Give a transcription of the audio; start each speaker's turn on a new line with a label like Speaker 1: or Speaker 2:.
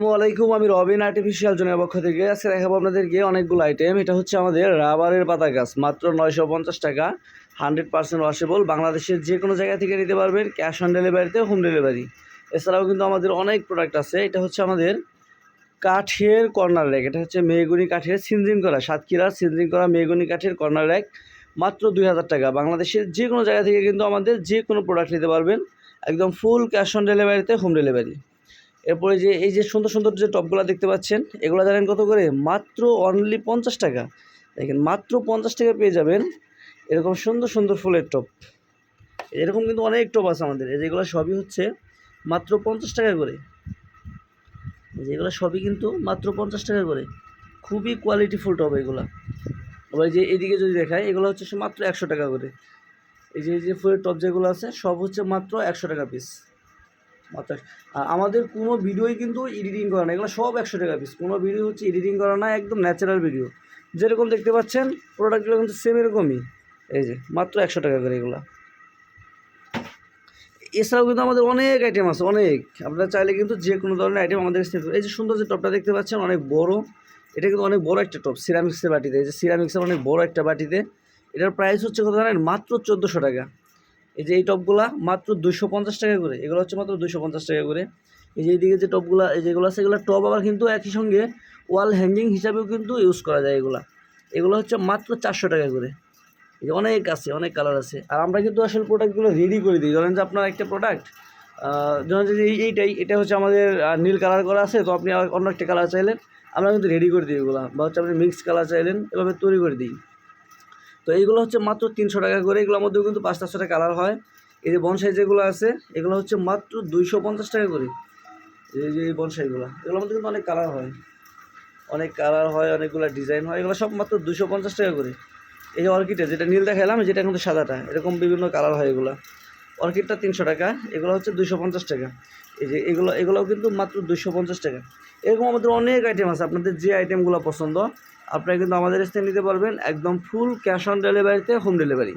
Speaker 1: আসসালামাইকুম আমি রবিন আর্টিফিশিয়াল জোনের পক্ষ থেকে। আজকে দেখাবো আপনাদেরকে অনেকগুলো আইটেম এটা হচ্ছে আমাদের রাবারের পাতা গাছ, মাত্র নয়শো পঞ্চাশ টাকা হান্ড্রেড পার্সেন্ট ওয়াশেবল বাংলাদেশের যে কোনো জায়গা থেকে নিতে পারবেন ক্যাশ অন ডেলিভারিতে হোম ডেলিভারি এছাড়াও কিন্তু আমাদের অনেক প্রোডাক্ট আছে। এটা হচ্ছে আমাদের কাঠের কর্নার র্যাক এটা হচ্ছে মেহগুনি কাঠের সিনজিং করা সাতক্ষীরার সিনজিং করা মেহগুনি কাঠের কর্নার র্যাক মাত্র দুই হাজার টাকা। বাংলাদেশের যে কোনো জায়গা থেকে কিন্তু আমাদের যে কোনো প্রোডাক্ট নিতে পারবেন, একদম ফুল ক্যাশ অন ডেলিভারিতে হোম ডেলিভারি এরপরে যে এই যে সুন্দর সুন্দর যে টপগুলো দেখতে পাচ্ছেন, এগুলো জানেন কত করে? মাত্র অনলি পঞ্চাশ টাকা। দেখেন, মাত্র পঞ্চাশ টাকা পেয়ে যাবেন এরকম সুন্দর সুন্দর ফুলের টপ। এরকম কিন্তু অনেক টপ আছে আমাদের। যেগুলো সবই হচ্ছে মাত্র পঞ্চাশ টাকা করে। যেগুলো সবই কিন্তু মাত্র পঞ্চাশ টাকা করে। খুবই কোয়ালিটিফুল টপ এগুলো। আবার যে এদিকে যদি দেখায় এগুলো হচ্ছে মাত্র একশো টাকা করে। এই যে এই যে ফুলের টপ যেগুলো আছে, সব হচ্ছে মাত্র একশো টাকা পিস আর আমাদের কোনো ভিডিওই কিন্তু এডিটিং করা না। এগুলো সব একশো টাকা পিস কোনো ভিডিও হচ্ছে এডিটিং করা না, একদম ন্যাচারাল ভিডিও যেরকম দেখতে পাচ্ছেন প্রোডাক্টগুলো কিন্তু সেম এরকমই। এই যে, মাত্র একশো টাকা করে এগুলো। এছাড়াও কিন্তু আমাদের অনেক আইটেম আছে, অনেক। আপনারা চাইলে কিন্তু যে কোনো ধরনের আইটেম আমাদের। এই যে সুন্দর যে টপটা দেখতে পাচ্ছেন, অনেক বড়। এটা কিন্তু অনেক বড় একটা টপ সিরামিক্সের বাটিতে। এই যে সিরামিক্সের অনেক বড় একটা বাটিতে। এটার প্রাইস হচ্ছে কত জানেন? মাত্র চোদ্দোশো টাকা। এই যে এই টপগুলা মাত্র দুশো পঞ্চাশ টাকা করে, এগুলো হচ্ছে মাত্র দুশো পঞ্চাশ টাকা করে। এই যে এইদিকে যে টপগুলা, এই যেগুলো আছে, এগুলো টপ আবার কিন্তু একই সঙ্গে ওয়াল হ্যাঙ্গিং হিসাবেও কিন্তু ইউজ করা যায় এগুলা। এগুলো হচ্ছে মাত্র চারশো টাকা করে। এই যে অনেক আছে, অনেক কালার আছে। আর আমরা কিন্তু আসলে প্রোডাক্টগুলো রেডি করে দিই। ধরেন যে আপনার একটা প্রোডাক্ট ধরেন যে এই- এইটাই, এটা হচ্ছে আমাদের নীল কালার করা আছে, তো আপনি অন্য একটা কালার চাইলেন, আমরা কিন্তু রেডি করে দিই এগুলো। বা হচ্ছে আপনি মিক্স কালার চাইলেন, এভাবে তৈরি করে দিই। তো এইগুলো হচ্ছে মাত্র তিনশো টাকা করে। এগুলোর মধ্যেও কিন্তু পাঁচটা ছটা কালার হয়। এই যে বনসাই যেগুলো আছে, এগুলো হচ্ছে মাত্র দুইশো পঞ্চাশ টাকা করে। এই যে এই বনসাইগুলো এগুলোর মধ্যে কিন্তু অনেক কালার হয়। অনেক কালার হয়, অনেকগুলো ডিজাইন হয়। এগুলো সব মাত্র দুশো পঞ্চাশ টাকা করে। এই যে অর্কিডে যেটা নীল দেখালাম যেটা কিন্তু সাদাটা। এরকম বিভিন্ন কালার হয় এগুলো। অর্কিডটা তিনশো টাকা, এগুলো হচ্ছে দুশো পঞ্চাশ টাকা। এই যে এগুলো, এগুলোও কিন্তু মাত্র দুশো পঞ্চাশ টাকা। এরকম আমাদের অনেক আইটেম আছে। আপনাদের যে আইটেমগুলো পছন্দ আপনারা কিন্তু আমাদের স্থানে নিতে পারবেন একদম ফুল ক্যাশ অন ডেলিভারিতে হোম ডেলিভারি